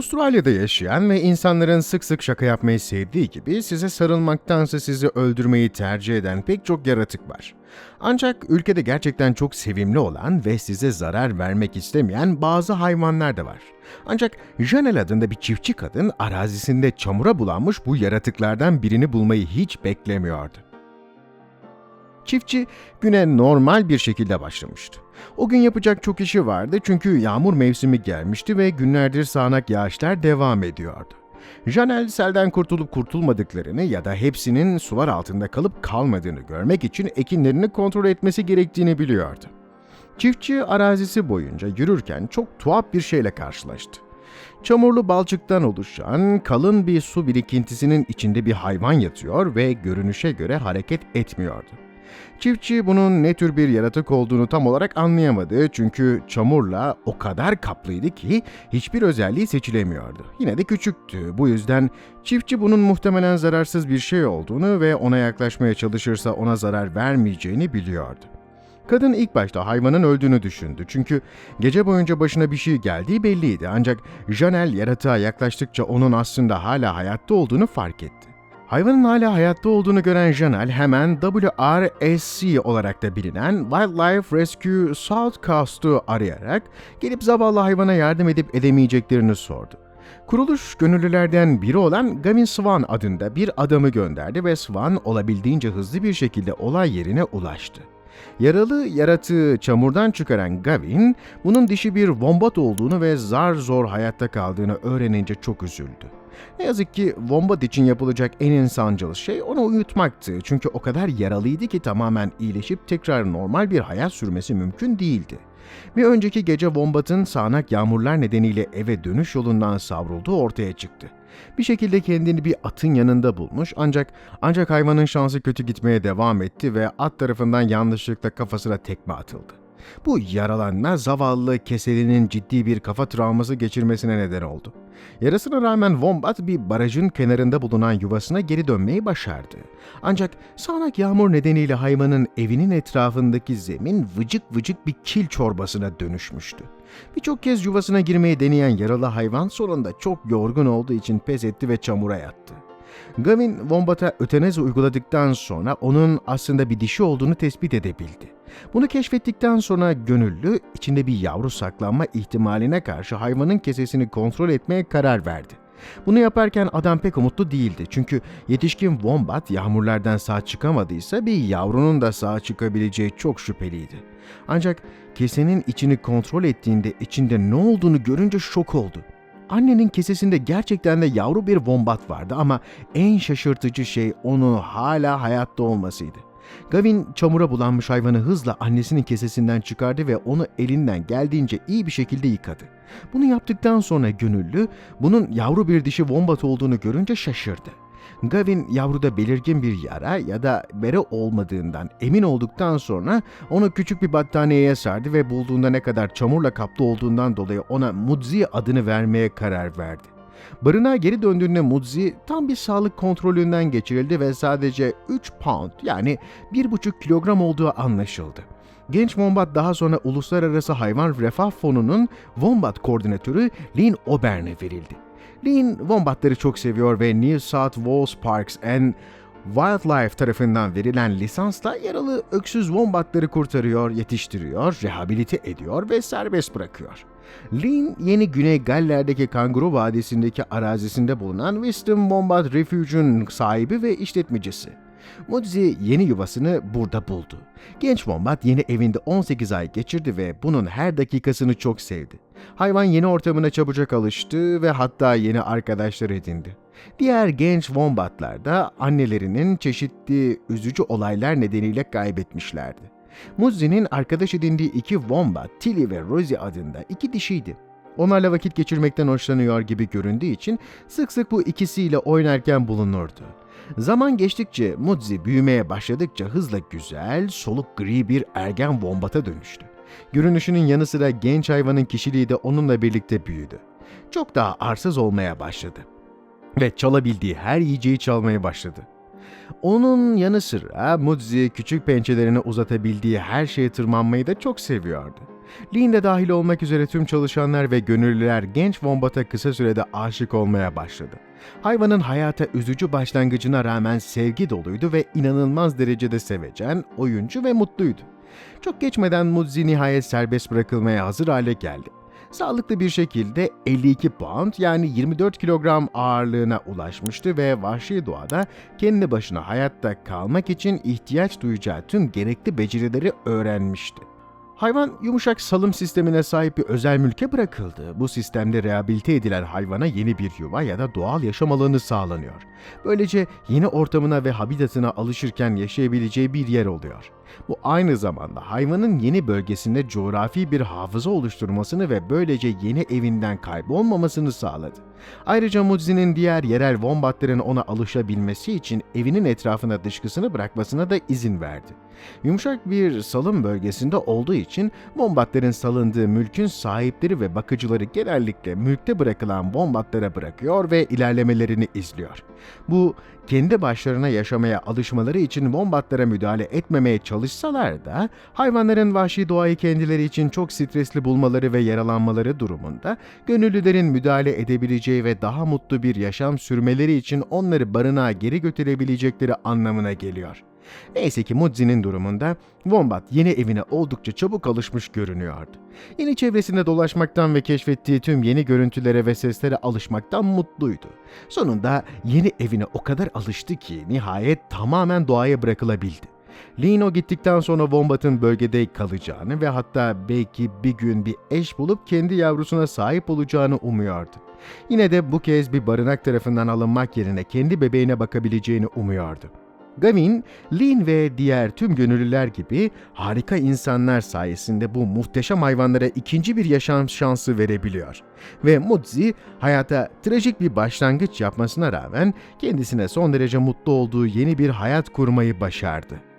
Avustralya'da yaşayan ve insanların sık sık şaka yapmayı sevdiği gibi size sarılmaktansa sizi öldürmeyi tercih eden pek çok yaratık var. Ancak ülkede gerçekten çok sevimli olan ve size zarar vermek istemeyen bazı hayvanlar da var. Ancak Janel adında bir çiftçi kadın arazisinde çamura bulanmış bu yaratıklardan birini bulmayı hiç beklemiyordu. Çiftçi güne normal bir şekilde başlamıştı. O gün yapacak çok işi vardı çünkü yağmur mevsimi gelmişti ve günlerdir sağanak yağışlar devam ediyordu. Janel selden kurtulup kurtulmadıklarını ya da hepsinin sular altında kalıp kalmadığını görmek için ekinlerini kontrol etmesi gerektiğini biliyordu. Çiftçi arazisi boyunca yürürken çok tuhaf bir şeyle karşılaştı. Çamurlu balçıktan oluşan kalın bir su birikintisinin içinde bir hayvan yatıyor ve görünüşe göre hareket etmiyordu. Çiftçi bunun ne tür bir yaratık olduğunu tam olarak anlayamadı çünkü çamurla o kadar kaplıydı ki hiçbir özelliği seçilemiyordu. Yine de küçüktü. Bu yüzden çiftçi bunun muhtemelen zararsız bir şey olduğunu ve ona yaklaşmaya çalışırsa ona zarar vermeyeceğini biliyordu. Kadın ilk başta hayvanın öldüğünü düşündü çünkü gece boyunca başına bir şey geldiği belliydi ancak Janel yaratığa yaklaştıkça onun aslında hala hayatta olduğunu fark etti. Hayvanın hala hayatta olduğunu gören Janel hemen WRSC olarak da bilinen Wildlife Rescue South Coast'u arayarak gelip zavallı hayvana yardım edip edemeyeceklerini sordu. Kuruluş gönüllülerden biri olan Gavin Swan adında bir adamı gönderdi ve Swan olabildiğince hızlı bir şekilde olay yerine ulaştı. Yaralı yaratığı çamurdan çıkaran Gavin, bunun dişi bir wombat olduğunu ve zar zor hayatta kaldığını öğrenince çok üzüldü. Ne yazık ki Wombat için yapılacak en insancıl şey onu uyutmaktı. Çünkü o kadar yaralıydı ki tamamen iyileşip tekrar normal bir hayat sürmesi mümkün değildi. Bir önceki gece Wombat'ın sağanak yağmurlar nedeniyle eve dönüş yolundan savrulduğu ortaya çıktı. Bir şekilde kendini bir atın yanında bulmuş ancak ancak hayvanın şansı kötü gitmeye devam etti ve at tarafından yanlışlıkla kafasına tekme atıldı. Bu yaralanma zavallı keselinin ciddi bir kafa travması geçirmesine neden oldu. Yarasına rağmen Wombat bir barajın kenarında bulunan yuvasına geri dönmeyi başardı. Ancak sağanak yağmur nedeniyle hayvanın evinin etrafındaki zemin vıcık vıcık bir kil çorbasına dönüşmüştü. Birçok kez yuvasına girmeyi deneyen yaralı hayvan sonunda çok yorgun olduğu için pes etti ve çamura yattı. Gavin, Wombat'a ötenezi uyguladıktan sonra onun aslında bir dişi olduğunu tespit edebildi. Bunu keşfettikten sonra gönüllü, içinde bir yavru saklanma ihtimaline karşı hayvanın kesesini kontrol etmeye karar verdi. Bunu yaparken adam pek umutlu değildi çünkü yetişkin wombat yağmurlardan sağ çıkamadıysa bir yavrunun da sağ çıkabileceği çok şüpheliydi. Ancak kesenin içini kontrol ettiğinde içinde ne olduğunu görünce şok oldu. Annenin kesesinde gerçekten de yavru bir wombat vardı ama en şaşırtıcı şey onu hala hayatta olmasıydı. Gavin çamura bulanmış hayvanı hızla annesinin kesesinden çıkardı ve onu elinden geldiğince iyi bir şekilde yıkadı. Bunu yaptıktan sonra gönüllü bunun yavru bir dişi wombat olduğunu görünce şaşırdı. Gavin yavruda belirgin bir yara ya da bere olmadığından emin olduktan sonra onu küçük bir battaniyeye sardı ve bulduğunda ne kadar çamurla kaplı olduğundan dolayı ona Mudzi adını vermeye karar verdi. Barınağa geri döndüğünde Mudzi tam bir sağlık kontrolünden geçirildi ve sadece 3 pound yani 1,5 kilogram olduğu anlaşıldı. Genç Wombat daha sonra Uluslararası Hayvan Refah Fonu'nun Wombat koordinatörü Lynn Obern'e verildi. Lynn, Wombat'ları çok seviyor ve New South Wales Parks and Wildlife tarafından verilen lisansla yaralı öksüz wombatları kurtarıyor, yetiştiriyor, rehabilite ediyor ve serbest bırakıyor. Lynn, yeni Güney Galler'deki Kanguru Vadisi'ndeki arazisinde bulunan Wisdom Wombat Refuge'un sahibi ve işletmecisi. Mudzi yeni yuvasını burada buldu. Genç Wombat yeni evinde 18 ay geçirdi ve bunun her dakikasını çok sevdi. Hayvan yeni ortamına çabucak alıştı ve hatta yeni arkadaşlar edindi. Diğer genç Wombatlar da annelerinin çeşitli üzücü olaylar nedeniyle kaybetmişlerdi. Muzzi'nin arkadaş edindiği iki Wombat, Tilly ve Rosie adında iki dişiydi. Onlarla vakit geçirmekten hoşlanıyor gibi göründüğü için sık sık bu ikisiyle oynarken bulunurdu. Zaman geçtikçe Mudzi büyümeye başladıkça hızla güzel, soluk gri bir ergen wombata dönüştü. Görünüşünün yanı sıra genç hayvanın kişiliği de onunla birlikte büyüdü. Çok daha arsız olmaya başladı. Ve çalabildiği her yiyeceği çalmaya başladı. Onun yanı sıra Mudzi küçük pençelerini uzatabildiği her şeye tırmanmayı da çok seviyordu. Lin de dahil olmak üzere tüm çalışanlar ve gönüllüler genç Wombat'a kısa sürede aşık olmaya başladı. Hayvanın hayata üzücü başlangıcına rağmen sevgi doluydu ve inanılmaz derecede sevecen, oyuncu ve mutluydu. Çok geçmeden Mudzi nihayet serbest bırakılmaya hazır hale geldi. Sağlıklı bir şekilde 52 pound yani 24 kilogram ağırlığına ulaşmıştı ve vahşi doğada kendi başına hayatta kalmak için ihtiyaç duyacağı tüm gerekli becerileri öğrenmişti. Hayvan yumuşak salım sistemine sahip bir özel mülke bırakıldı. Bu sistemde rehabilite edilen hayvana yeni bir yuva ya da doğal yaşam alanı sağlanıyor. Böylece yeni ortamına ve habitatına alışırken yaşayabileceği bir yer oluyor. Bu aynı zamanda hayvanın yeni bölgesinde coğrafi bir hafıza oluşturmasını ve böylece yeni evinden kaybolmamasını sağladı. Ayrıca Mudzi'nin diğer yerel wombatların ona alışabilmesi için evinin etrafına dışkısını bırakmasına da izin verdi. Yumuşak bir salım bölgesinde olduğu için wombatların salındığı mülkün sahipleri ve bakıcıları genellikle mülkte bırakılan wombatlara bırakıyor ve ilerlemelerini izliyor. Bu kendi başlarına yaşamaya alışmaları için wombatlara müdahale etmemeye çalışsalar da hayvanların vahşi doğayı kendileri için çok stresli bulmaları ve yaralanmaları durumunda gönüllülerin müdahale edebileceği ve daha mutlu bir yaşam sürmeleri için onları barınağa geri götürebilecekleri anlamına geliyor. Neyse ki Mudzi'nin durumunda Wombat yeni evine oldukça çabuk alışmış görünüyordu. Yeni çevresinde dolaşmaktan ve keşfettiği tüm yeni görüntülere ve seslere alışmaktan mutluydu. Sonunda yeni evine o kadar alıştı ki nihayet tamamen doğaya bırakılabildi. Lino gittikten sonra Wombat'ın bölgede kalacağını ve hatta belki bir gün bir eş bulup kendi yavrusuna sahip olacağını umuyordu. Yine de bu kez bir barınak tarafından alınmak yerine kendi bebeğine bakabileceğini umuyordu. Gavin, Lin ve diğer tüm gönüllüler gibi harika insanlar sayesinde bu muhteşem hayvanlara ikinci bir yaşam şansı verebiliyor. Ve Mudzi hayata trajik bir başlangıç yapmasına rağmen kendisine son derece mutlu olduğu yeni bir hayat kurmayı başardı.